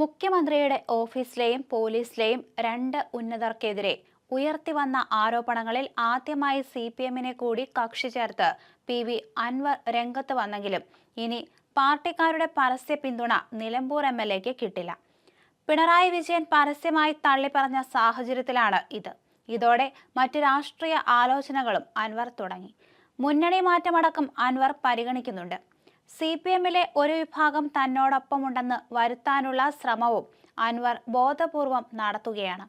മുഖ്യമന്ത്രിയുടെ ഓഫീസിലെയും പോലീസിലെയും രണ്ട് ഉന്നതർക്കെതിരെ ഉയർത്തിവന്ന ആരോപണങ്ങളിൽ ആദ്യമായി സി പി എമ്മിനെ കൂടി കക്ഷി ചേർത്ത് പി വി അൻവർ രംഗത്ത് വന്നെങ്കിലും ഇനി പാർട്ടിക്കാരുടെ പരസ്യ പിന്തുണ നിലമ്പൂർ എം എൽ എക്ക് കിട്ടില്ല. പിണറായി വിജയൻ പരസ്യമായി തള്ളിപ്പറഞ്ഞ സാഹചര്യത്തിലാണ് ഇത്. ഇതോടെ മറ്റ് രാഷ്ട്രീയ ആലോചനകളും അൻവർ തുടങ്ങി. മുന്നണി മാറ്റമടക്കം അൻവർ പരിഗണിക്കുന്നുണ്ട്. സി പി എമ്മിലെ ഒരു വിഭാഗം തന്നോടൊപ്പമുണ്ടെന്ന് വരുത്താനുള്ള ശ്രമവും അൻവർ ബോധപൂർവം നടത്തുകയാണ്.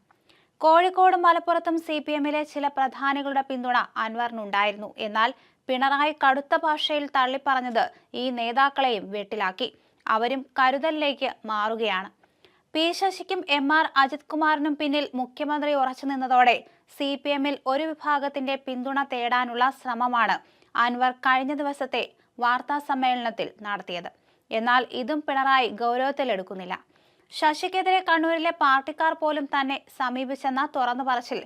കോഴിക്കോട് മലപ്പുറത്തും സി പി എമ്മിലെ ചില പ്രധാനികളുടെ പിന്തുണ അൻവറിനുണ്ടായിരുന്നു. എന്നാൽ പിണറായി കടുത്ത ഭാഷയിൽ തള്ളിപ്പറഞ്ഞത് ഈ നേതാക്കളെയും വെട്ടിലാക്കി. അവരും കരുതലിലേക്ക് മാറുകയാണ്. പി ശശിക്കും എം ആർ അജിത് കുമാറിനും പിന്നിൽ മുഖ്യമന്ത്രി ഉറച്ചു നിന്നതോടെ സി പി എമ്മിൽ ഒരു വിഭാഗത്തിന്റെ പിന്തുണ തേടാനുള്ള ശ്രമമാണ് അൻവർ കഴിഞ്ഞ ദിവസത്തെ വാർത്താ സമ്മേളനത്തിൽ നടത്തിയത്. എന്നാൽ ഇതും പിണറായി ഗൗരവത്തിലെടുക്കുന്നില്ല. ശശിക്കെതിരെ കണ്ണൂരിലെ പാർട്ടിക്കാർ പോലും തന്നെ സമീപിച്ചെന്ന തുറന്നു പറച്ചിൽ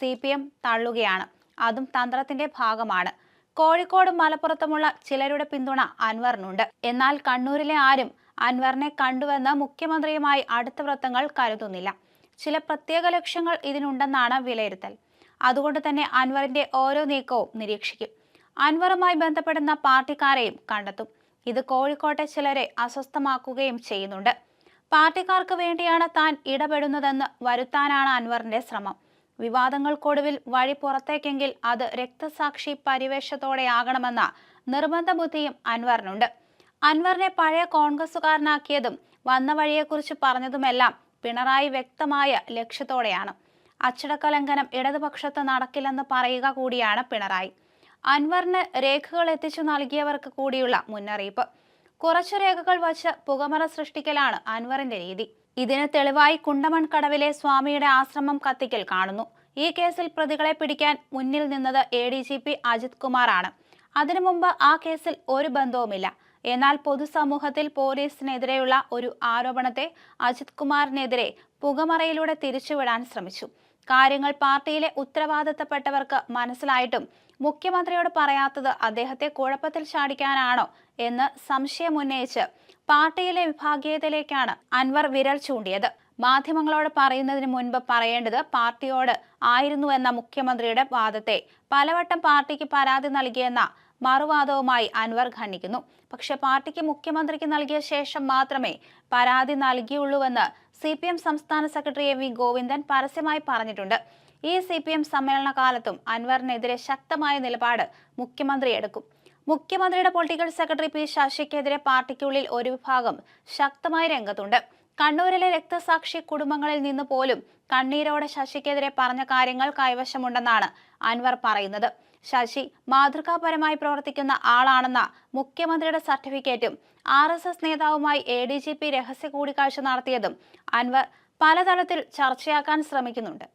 സി പി എം തള്ളുകയാണ്. അതും തന്ത്രത്തിന്റെ ഭാഗമാണ്. കോഴിക്കോട് മലപ്പുറത്തുമുള്ള ചിലരുടെ പിന്തുണ അൻവറിനുണ്ട്. എന്നാൽ കണ്ണൂരിലെ ആരും അൻവറിനെ കണ്ടുവെന്ന് മുഖ്യമന്ത്രിയുമായി അടുത്ത വൃത്തങ്ങൾ കരുതുന്നില്ല. ചില പ്രത്യേക ലക്ഷ്യങ്ങൾ ഇതിനുണ്ടെന്നാണ് വിലയിരുത്തൽ. അതുകൊണ്ട് തന്നെ അൻവറിന്റെ ഓരോ നീക്കവും നിരീക്ഷിക്കും. അൻവറുമായി ബന്ധപ്പെടുന്ന പാർട്ടിക്കാരെയും കണ്ടെത്തും. ഇത് കോഴിക്കോട്ടെ ചിലരെ അസ്വസ്ഥമാക്കുകയും ചെയ്യുന്നുണ്ട്. പാർട്ടിക്കാർക്ക് വേണ്ടിയാണ് താൻ ഇടപെടുന്നതെന്ന് വരുത്താനാണ് അൻവറിന്റെ ശ്രമം. വിവാദങ്ങൾക്കൊടുവിൽ വഴി പുറത്തേക്കെങ്കിൽ അത് രക്തസാക്ഷി പരിവേഷത്തോടെയാകണമെന്ന നിർബന്ധ ബുദ്ധിയും അൻവറിനുണ്ട്. അൻവറിനെ പഴയ കോൺഗ്രസുകാരനാക്കിയതും വന്ന വഴിയെക്കുറിച്ച് പറഞ്ഞതുമെല്ലാം പിണറായി വ്യക്തമായ ലക്ഷ്യത്തോടെയാണ്. അച്ചടക്ക ലംഘനം ഇടതുപക്ഷത്ത് നടക്കില്ലെന്ന് പറയുക കൂടിയാണ് പിണറായി. അൻവറിന് രേഖകൾ എത്തിച്ചു നൽകിയവർക്ക് കൂടിയുള്ള മുന്നറിയിപ്പ്. കുറച്ചു രേഖകൾ വച്ച് പുകമറ സൃഷ്ടിക്കലാണ് അൻവറിന്റെ രീതി. ഇതിന് തെളിവായി കുണ്ടമൺ കടവിലെ സ്വാമിയുടെ ആശ്രമം കത്തിക്കൽ കാണുന്നു. ഈ കേസിൽ പ്രതികളെ പിടിക്കാൻ മുന്നിൽ നിന്നത് A D G P Ajith കുമാറാണ്. അതിനു മുമ്പ് ആ കേസിൽ ഒരു ബന്ധവുമില്ല. എന്നാൽ പൊതുസമൂഹത്തിൽ പോലീസിനെതിരെയുള്ള ഒരു ആരോപണത്തെ അജിത് കുമാറിനെതിരെ പുകമറയിലൂടെ തിരിച്ചുവിടാൻ ശ്രമിച്ചു. കാര്യങ്ങൾ പാർട്ടിയിലെ ഉത്തരവാദിത്തപ്പെട്ടവർക്ക് മനസ്സിലായിട്ടും മുഖ്യമന്ത്രിയോട് പറയാത്തത് അദ്ദേഹത്തെ കുഴപ്പത്തിൽ ചാടിക്കാനാണോ എന്ന് സംശയമുന്നയിച്ച് പാർട്ടിയിലെ വിഭാഗീയതയിലേക്കാണ് അൻവർ വിരൽ ചൂണ്ടിയത്. മാധ്യമങ്ങളോട് പറയുന്നതിന് മുൻപ് പറയേണ്ടത് പാർട്ടിയോട് ആയിരുന്നുവെന്ന മുഖ്യമന്ത്രിയുടെ വാദത്തെ പലവട്ടം പാർട്ടിക്ക് പരാതി നൽകിയെന്ന മറുവാദവുമായി അൻവർ ഖണ്ഡിക്കുന്നു. പക്ഷേ പാർട്ടിക്ക് മുഖ്യമന്ത്രിക്ക് നൽകിയ ശേഷം മാത്രമേ പരാതി നൽകിയുള്ളൂവെന്ന് സി പി എം സംസ്ഥാന സെക്രട്ടറി എം വി ഗോവിന്ദൻ പരസ്യമായി പറഞ്ഞിട്ടുണ്ട്. ഈ സി പി എം സമ്മേളന കാലത്തും അൻവറിനെതിരെ ശക്തമായ നിലപാട് മുഖ്യമന്ത്രി എടുക്കും. മുഖ്യമന്ത്രിയുടെ പൊളിറ്റിക്കൽ സെക്രട്ടറി പി ശശിക്കെതിരെ പാർട്ടിക്കുള്ളിൽ ഒരു വിഭാഗം ശക്തമായി രംഗത്തുണ്ട്. കണ്ണൂരിലെ രക്തസാക്ഷി കുടുംബങ്ങളിൽ നിന്ന് പോലും കണ്ണീരോടെ ശശിക്കെതിരെ പറഞ്ഞ കാര്യങ്ങൾ കൈവശമുണ്ടെന്നാണ് അൻവർ പറയുന്നത്. ശശി മാതൃകാപരമായി പ്രവർത്തിക്കുന്ന ആളാണെന്ന മുഖ്യമന്ത്രിയുടെ സർട്ടിഫിക്കറ്റും ആർ എസ് എസ് നേതാവുമായി എ ഡി ജി പി രഹസ്യ കൂടിക്കാഴ്ച നടത്തിയതും അൻവർ പലതരത്തിൽ ചർച്ചയാക്കാൻ ശ്രമിക്കുന്നുണ്ട്.